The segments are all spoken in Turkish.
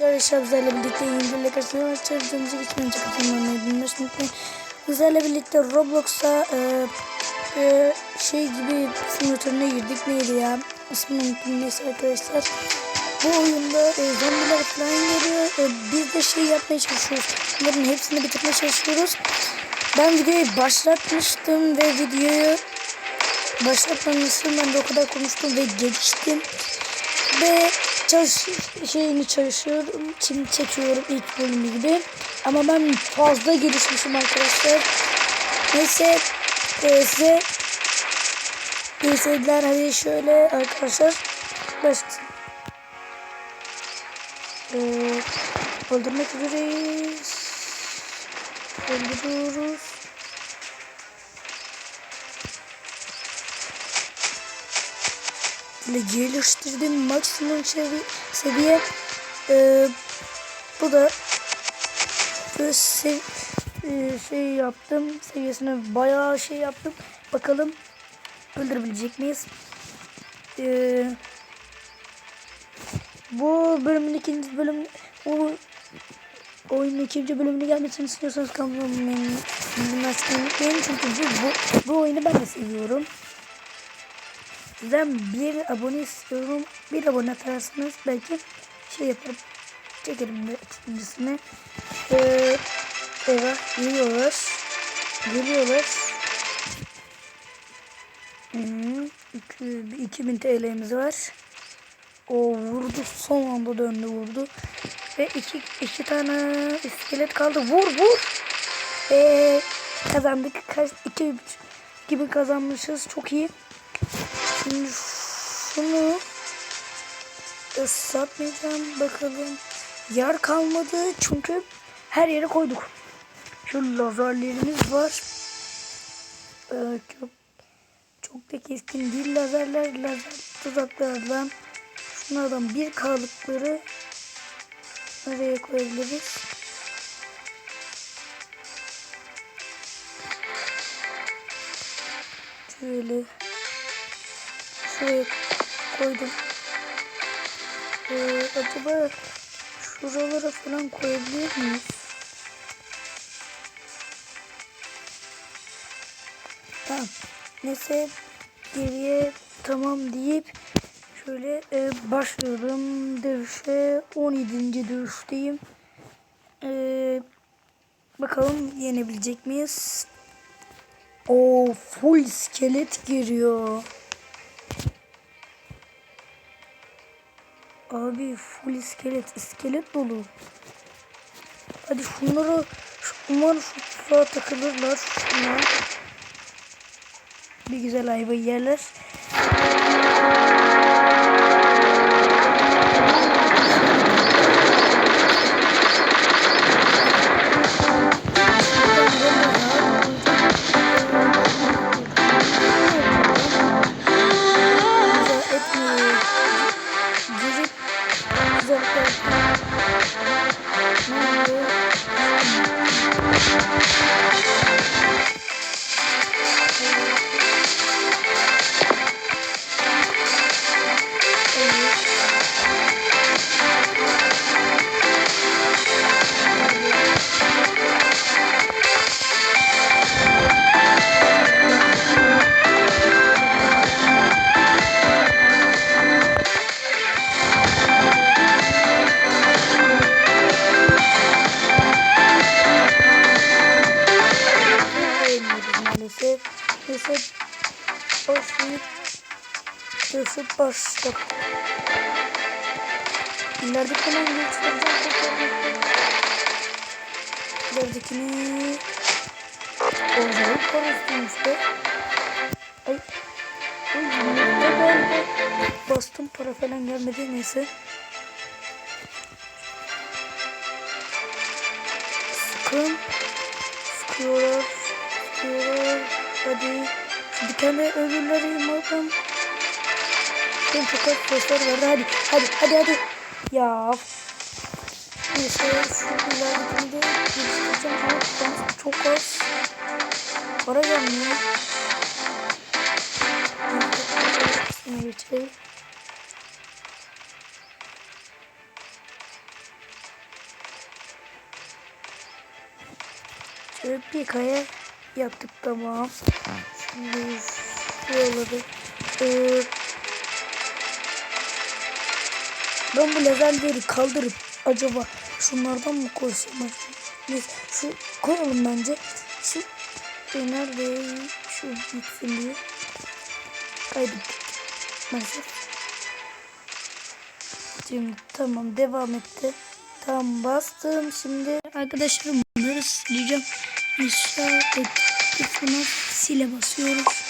Arkadaşlar bizlerle birlikte yeni karşınızda açacağız. Videomuzu önemli bilmiyoruz. Unutmayın. Bizlerle birlikte Roblox'a e, e, şey gibi simülatörüne girdik. Neydi ya? İsmini unuttum neyse arkadaşlar. Bu oyunda e, zombiler falan geliyor. E, biz de şey yapmaya çalışıyoruz. Bunların hepsini bitirmeye çalışıyoruz. Ben videoyu başlatmıştım ve videoyu başlatmamıştım. Ben de o kadar konuştum ve geçtim. Ve çalış şeyini çalışıyorum. Şimdi çekiyorum ilk bölümü gibi. Ama ben fazla gelişmişim arkadaşlar. Neyse e, size iyi seyirler. Hadi şöyle arkadaşlar başlasın. Ee, öldürmek üzereyiz. Öldürüyoruz. Geliştirdim maksimum sevi seviye. Ee, bu da böyle sev e, şey yaptım. Seviyesine bayağı şey yaptım. Bakalım öldürebilecek miyiz? Ee, bu bölümün ikinci bölüm bu oyunun ikinci bölümünü gelmesini istiyorsanız kanalıma bilmezsiniz unutmayın çünkü bu, bu oyunu ben de seviyorum. Sizden bir abone istiyorum. Bir abone atarsanız belki şey yaparım. Çekerim de ikincisini. Ee, eyvah geliyorlar. Geliyorlar. Hmm, 2000 TL'miz var. O vurdu son anda döndü vurdu. Ve iki, iki tane iskelet kaldı. Vur vur. Ee, kazandık. Kaç, iki, gibi kazanmışız. Çok iyi. Şimdi şunu ıslatmayacağım. Bakalım. Yer kalmadı. Çünkü her yere koyduk. Şu lazerlerimiz var. Ee, çok, çok da keskin değil lazerler. Lazer tuzaklardan şunlardan bir kalıpları nereye koyabiliriz? Şöyle şuraya koydum. Ee, acaba şuralara falan koyabilir miyiz? Tamam. Neyse geriye tamam deyip şöyle e, başlıyorum dövüşe 17. dövüşteyim. E, bakalım yenebilecek miyiz? O full iskelet giriyor. Abi full iskelet, iskelet dolu. Hadi şunları, şu, umarım şu tuzağa takılırlar. Şuna. Bir güzel ayva yerler. Dövüşüp başladık. İleride hemen göstereceğim tekrar. İleridekini Oğuzhan'ı parasıymış be. Ay. Ay yumurta geldi. Bastım para falan gelmedi neyse. Sıkın. Sıkıyorlar. Sıkıyorlar. Hadi. Şu tane öbürleri yumurtam. Benim çok az sesler vardı. Hadi hadi hadi hadi. Ya. Neyse şu ilerlediğimde geliştireceğim ama ben çok az para gelmiyor. Şimdi geçelim. Şöyle bir kaya yaptık tamam. Şimdi şuraları. Ee, ben bu lazerleri kaldırıp acaba şunlardan mı koysam? Neyse şu koyalım bence. Şu e, nerede? Şu gitsin diye. Kaybettik. Maalesef. Şimdi tamam devam etti. Tam bastım. Şimdi arkadaşlarım bunları sileceğim. Aşağı et kısmına sile basıyoruz.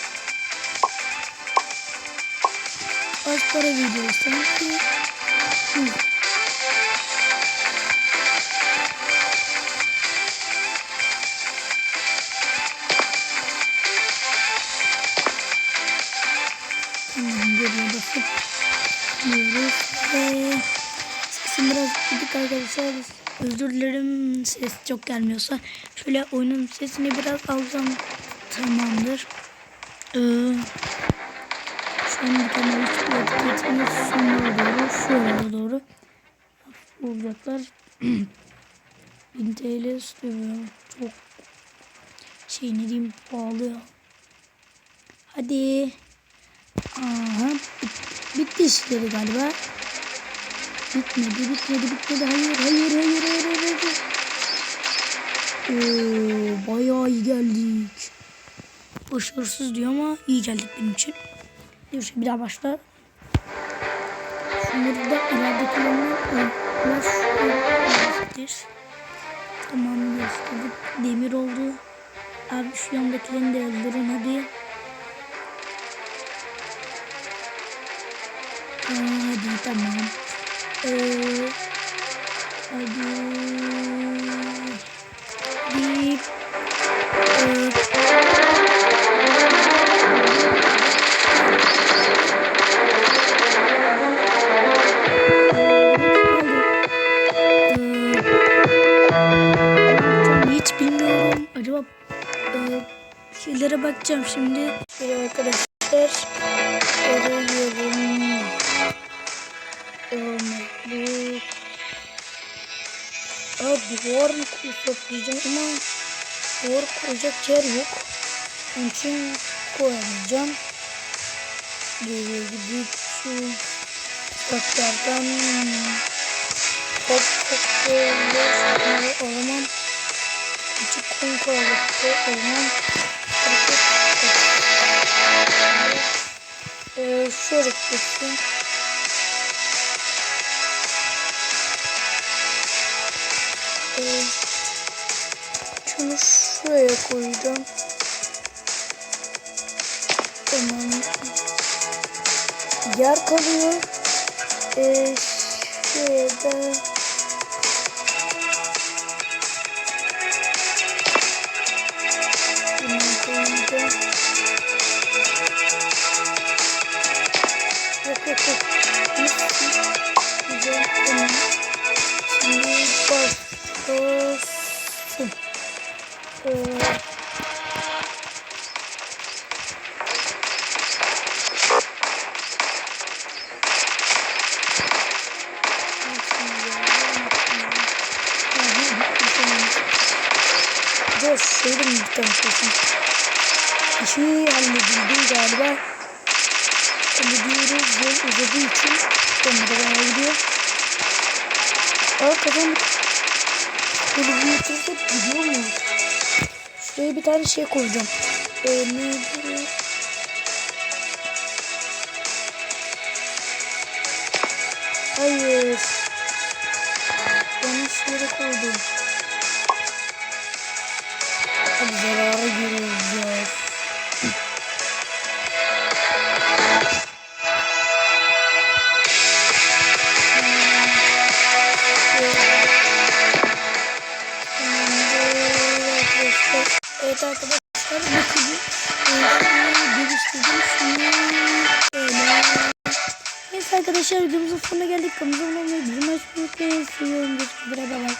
Az para veriyor sanki. Tamam geriye basıp diyoruz ve sesim biraz arkadaşlar. Özür dilerim ses çok gelmiyorsa. Şöyle oyunun sesini biraz alacağım. Tamamdır. Ee, bir tane üç etiketimiz sonlara doğru, şuralara doğru vuracaklar. 1000 TL istiyor. Çok şey ne diyeyim pahalı ya. Hadi. Aha. bit- Bitti işleri galiba. Bitmedi, bitmedi, bitmedi. Hayır, hayır, hayır, hayır, hayır. hayır. Oo, bayağı iyi geldik. Başarısız diyor ama iyi geldik benim için. Diyor şimdi bir daha başla. Şunları da onlar şuraya Tamam gösterdik. Demir oldu. Abi şu yandakilerini de öldürün hadi. Hadi tamam. Ee, hadi. E, şeylere bakacağım şimdi. Şöyle arkadaşlar. Arıyorum. Um, bu Aa, duvar diyeceğim ama duvar koyacak yer yok. Onun için koyamayacağım. Geriye gidip şu katlardan top top böyle o küçük kum koyacaktı. O zaman ee, şöyle gitsin. Ee, şunu şuraya koyacağım. Tamam. Yer kalıyor. Ee, şuraya da Ee, Dur, şeyde mi bir tane koysun? İşi halledildi galiba. Hallediyoruz. Yol uzadığı için sonunda bayağı gidiyor. Aa kazandık. Böyle bir yatırsak gidiyor mu? Şuraya bir tane şey koyacağım. Ee, neydi? Hayır. Yanlış yere koydum. Arkadaşlar bakın geliştirdim şunu böyle. Neyse arkadaşlar videomuzun sonuna geldik. Kanalımıza abone olmayı, bildirim açmayı unutmayın. Görüşmek üzere. Bye bye.